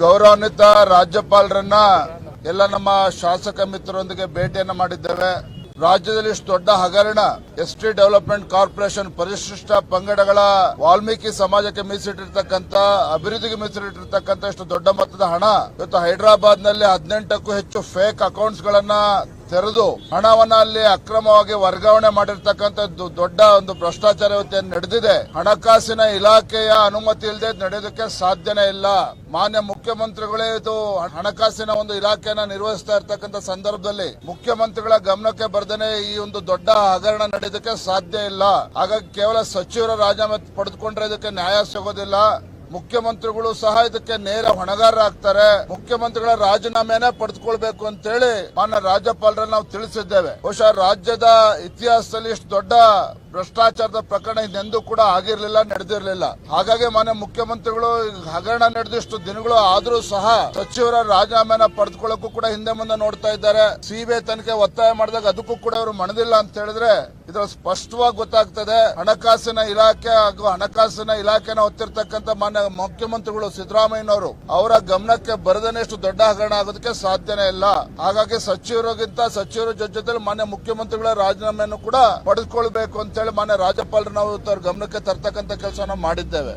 ಗೌರವಾನ್ವಿತ ರಾಜ್ಯಪಾಲರನ್ನ ಎಲ್ಲ ನಮ್ಮ ಶಾಸಕ ಮಿತ್ರರೊಂದಿಗೆ ಭೇಟಿಯನ್ನ ಮಾಡಿದ್ದೇವೆ. ರಾಜ್ಯದಲ್ಲಿ ಇಷ್ಟು ದೊಡ್ಡ ಹಗರಣ ಎಸ್ಟಿ ಡೆವಲಪ್ಮೆಂಟ್ ಕಾರ್ಪೊರೇಷನ್ ಪರಿಶಿಷ್ಟ ಪಂಗಡಗಳ ವಾಲ್ಮೀಕಿ ಸಮಾಜಕ್ಕೆ ಮೀಸಲಿಟ್ಟಿರ್ತಕ್ಕಂಥ, ಅಭಿವೃದ್ಧಿಗೆ ಮೀಸಲಿಟ್ಟಿರ್ತಕ್ಕಂಥ ಇಷ್ಟು ದೊಡ್ಡ ಮೊತ್ತದ ಹಣ ಇವತ್ತು ಹೈದರಾಬಾದ್ನಲ್ಲಿ ಹದಿನೆಂಟಕ್ಕೂ ಹೆಚ್ಚು ಫೇಕ್ ಅಕೌಂಟ್ಸ್ ಗಳನ್ನ ತೆರೆದು ಹಣವನ್ನ ಅಲ್ಲಿ ಅಕ್ರಮವಾಗಿ ವರ್ಗಾವಣೆ ಮಾಡಿರ್ತಕ್ಕಂಥದ್ದು ದೊಡ್ಡ ಒಂದು ಭ್ರಷ್ಟಾಚಾರ ನಡೆದಿದೆ. ಹಣಕಾಸಿನ ಇಲಾಖೆಯ ಅನುಮತಿ ಇಲ್ಲದೆ ನಡೆಯೋದಕ್ಕೆ ಸಾಧ್ಯನೇ ಇಲ್ಲ. ಮಾನ್ಯ ಮುಖ್ಯಮಂತ್ರಿಗಳೇ ಇದು ಹಣಕಾಸಿನ ಒಂದು ಇಲಾಖೆಯನ್ನ ನಿರ್ವಹಿಸ್ತಾ ಇರ್ತಕ್ಕಂಥ ಸಂದರ್ಭದಲ್ಲಿ ಮುಖ್ಯಮಂತ್ರಿಗಳ ಗಮನಕ್ಕೆ ಬರ್ದೇನೆ ಈ ಒಂದು ದೊಡ್ಡ ಹಗರಣ ನಡೆಯೋದಕ್ಕೆ ಸಾಧ್ಯ ಇಲ್ಲ. ಹಾಗಾಗಿ ಕೇವಲ ಸಚಿವರ ರಾಜೀನಾಮೆ ಪಡೆದುಕೊಂಡ್ರೆ ಇದಕ್ಕೆ ನ್ಯಾಯ ಸಿಗೋದಿಲ್ಲ. ಮುಖ್ಯಮಂತ್ರಿಗಳು ಸಹ ಇದಕ್ಕೆ ನೇರ ಹೊಣೆಗಾರರಾಗ್ತಾರೆ. ಮುಖ್ಯಮಂತ್ರಿಗಳ ರಾಜೀನಾಮೆನೇ ಪಡೆದುಕೊಳ್ಬೇಕು ಅಂತೇಳಿ ಮಾನ್ಯ ರಾಜ್ಯಪಾಲರನ್ನ ನಾವು ತಿಳಿಸಿದ್ದೇವೆ. ಬಹುಶಃ ರಾಜ್ಯದ ಇತಿಹಾಸದಲ್ಲಿ ಇಷ್ಟು ದೊಡ್ಡ ಭ್ರಷ್ಟಾಚಾರದ ಪ್ರಕರಣ ಇದೆಂದೂ ಕೂಡ ಆಗಿರ್ಲಿಲ್ಲ, ನಡೆದಿರಲಿಲ್ಲ. ಹಾಗಾಗಿ ಮಾನ್ಯ ಮುಖ್ಯಮಂತ್ರಿಗಳು ಹಗರಣ ನಡೆದಿಷ್ಟು ದಿನಗಳು ಆದ್ರೂ ಸಹ ಸಚಿವರ ರಾಜೀನಾಮೆನ ಪಡೆದುಕೊಳ್ಳಕ್ಕೂ ಕೂಡ ಹಿಂದೆ ಮುಂದೆ ನೋಡ್ತಾ ಇದ್ದಾರೆ. ಸಿಬಿಐ ತನಿಖೆ ಒತ್ತಾಯ ಮಾಡಿದಾಗ ಅದಕ್ಕೂ ಕೂಡ ಅವರು ಮಣದಿಲ್ಲ ಅಂತ ಹೇಳಿದ್ರೆ ಇದರ ಸ್ಪಷ್ಟವಾಗಿ ಗೊತ್ತಾಗ್ತದೆ. ಹಣಕಾಸಿನ ಇಲಾಖೆ ಹಾಗೂ ಹಣಕಾಸಿನ ಇಲಾಖೆನ ಹೊತ್ತಿರತಕ್ಕಂತ ಮಾನ್ಯ ಮುಖ್ಯಮಂತ್ರಿಗಳು ಸಿದ್ದರಾಮಯ್ಯನವರು ಅವರ ಗಮನಕ್ಕೆ ಬರದೇನೆ ಇಷ್ಟು ದೊಡ್ಡ ಹಗರಣ ಆಗೋದಕ್ಕೆ ಸಾಧ್ಯನೇ ಇಲ್ಲ. ಹಾಗಾಗಿ ಸಚಿವರಿಗಿಂತ ಸಚಿವರ ಜೊತೆ ಮಾನ್ಯ ಮುಖ್ಯಮಂತ್ರಿಗಳ ರಾಜೀನಾಮೆಯನ್ನು ಕೂಡ ಪಡೆದುಕೊಳ್ಬೇಕು ಅಂತೇಳಿ ಮಾನ್ಯ ರಾಜ್ಯಪಾಲರು ನಾವು ಗಮನಕ್ಕೆ ತರ್ತಕ್ಕಂಥ ಕೆಲಸ ಮಾಡಿದ್ದೇವೆ.